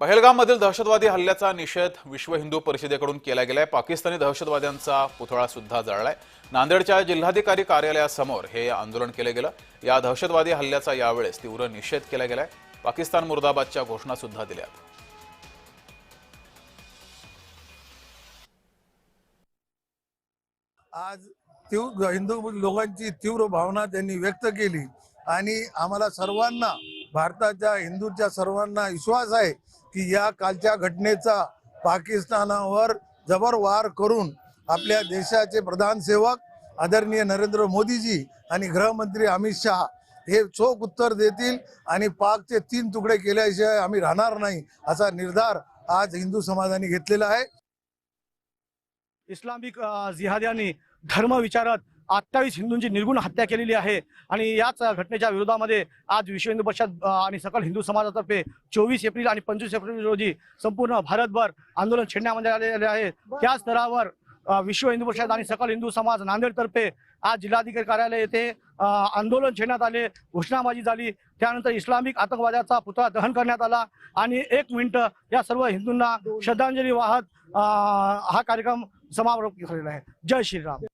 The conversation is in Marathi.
पहलगाममधील दहशतवादी हल्ल्याचा निषेध विश्व हिंदू परिषदेकडून केला गेलाय. पाकिस्तानी दहशतवाद्यांचा पुतळा सुद्धा जळलाय. नांदेडच्या जिल्हाधिकारी कार्यालयासमोर हे आंदोलन केलं गेलं. या दहशतवादी हल्ल्याचा यावेळेस तीव्र निषेध केला गेलाय. पाकिस्तान मुर्दाबादच्या घोषणा सुद्धा दिल्या आज तीव्र हिंदू लोकांची तीव्र भावना त्यांनी व्यक्त केली आणि आम्हाला सर्वांना भारताच्या हिंदूच्या सर्वांना विश्वास आहे की या कालच्या घटनेचा पाकिस्तानावर जबर वार करून आपल्या देशाचे प्रधान सेवक आदरणीय नरेंद्र मोदीजी आणि गृहमंत्री अमित शहा हे चोख उत्तर देतील आणि पाकचे तीन तुकडे केल्याशिवाय आम्ही राहणार नाही असा निर्धार आज हिंदू समाजाने घेतलेला आहे. इस्लामिक जिहाद्यांनी धर्म विचारात अठ्ठावीस हिंदूंची निर्गुण हत्या केलेली आहे. आणि याच घटनेच्या विरोधामध्ये आज विश्व हिंदू परिषद आणि सकल हिंदू समाजातर्फे चोवीस एप्रिल आणि पंचवीस एप्रिल रोजी संपूर्ण भारतभर आंदोलन छेडण्यामध्ये आलेले आहे. त्याच स्तरावर विश्व हिंदू परिषद आणि सकल हिंदू समाज नांदेडतर्फे आज जिल्हाधिकारी कार्यालय येथे आंदोलन छेडण्यात आले घोषणाबाजी झाली. त्यानंतर इस्लामिक आतंकवादाचा पुतळा दहन करण्यात आला. आणि एक मिनिट या सर्व हिंदूंना श्रद्धांजली वाहत हा कार्यक्रम समारोप झालेला आहे. जय श्रीराम.